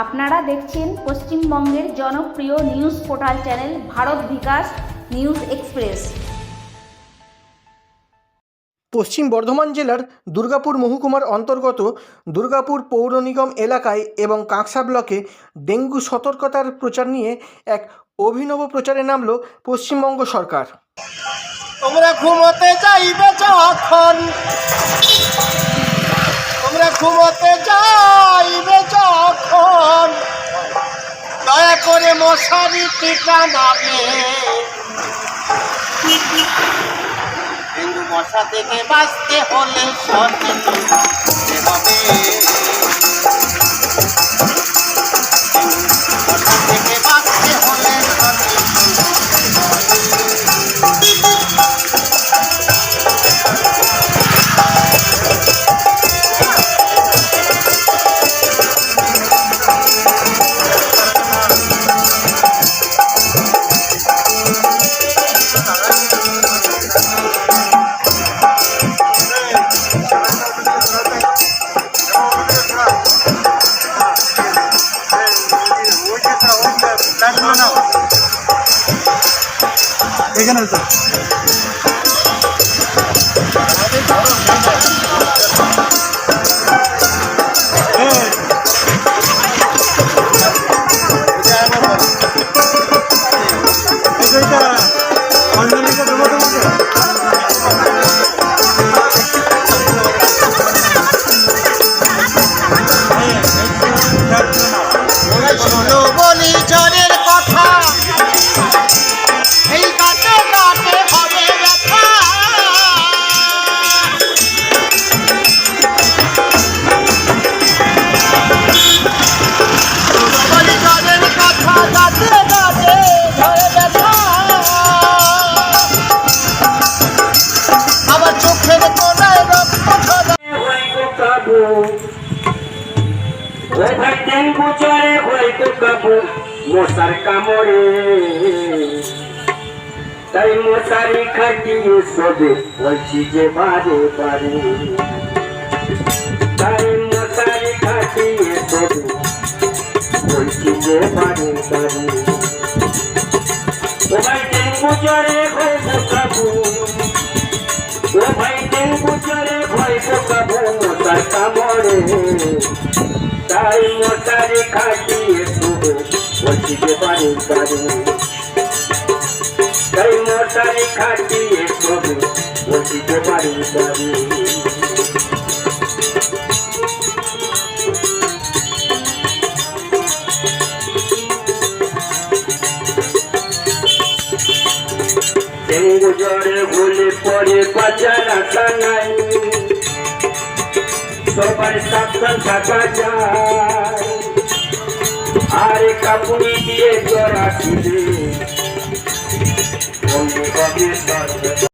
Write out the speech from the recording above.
আপনারা দেখছেন পশ্চিমবঙ্গের জনপ্রিয় news portal channel Bharat Bikash news express. Paschim Bardhaman জেলার দুর্গাপুর মহকুমার অন্তর্গত দুর্গাপুর পৌর নিগম এলাকায় এবং কাঁকসা ব্লকে ডেঙ্গু সতর্কতার প্রচার নিয়ে এক অভিনব প্রচারে নামল পশ্চিমবঙ্গ সরকার। তোমরা ঘুমোতে যাইবে যখন করে মশারি টিকা নামে। ডেঙ্গু মশা থেকে বাঁচতে হলে সচেতন হবে শোনো হইতো কাবু। ও ভাই ডেঙ্গু জ্বরে হইতো কাবু। মশার কামড়ে। তাই মশারি খাটিয়ে সবে বলছি যে বারে বারে। তাই মশারি খাটিয়ে সবে বলছি যে বারে বারে। ও ভাই ডেঙ্গু কামড়ে তাই মশারি খাটিয়ে বলছি যে বাড়ি বাড়ি তাই মশারি খাটিয়ে বলছি যে বাড়ি বাড়ি ডেঙ্গু জ্বরে হলে পরে বাজার নাই। সবার সাবধান থাকা যায়। আর কাপুরি দিয়ে সর্বদা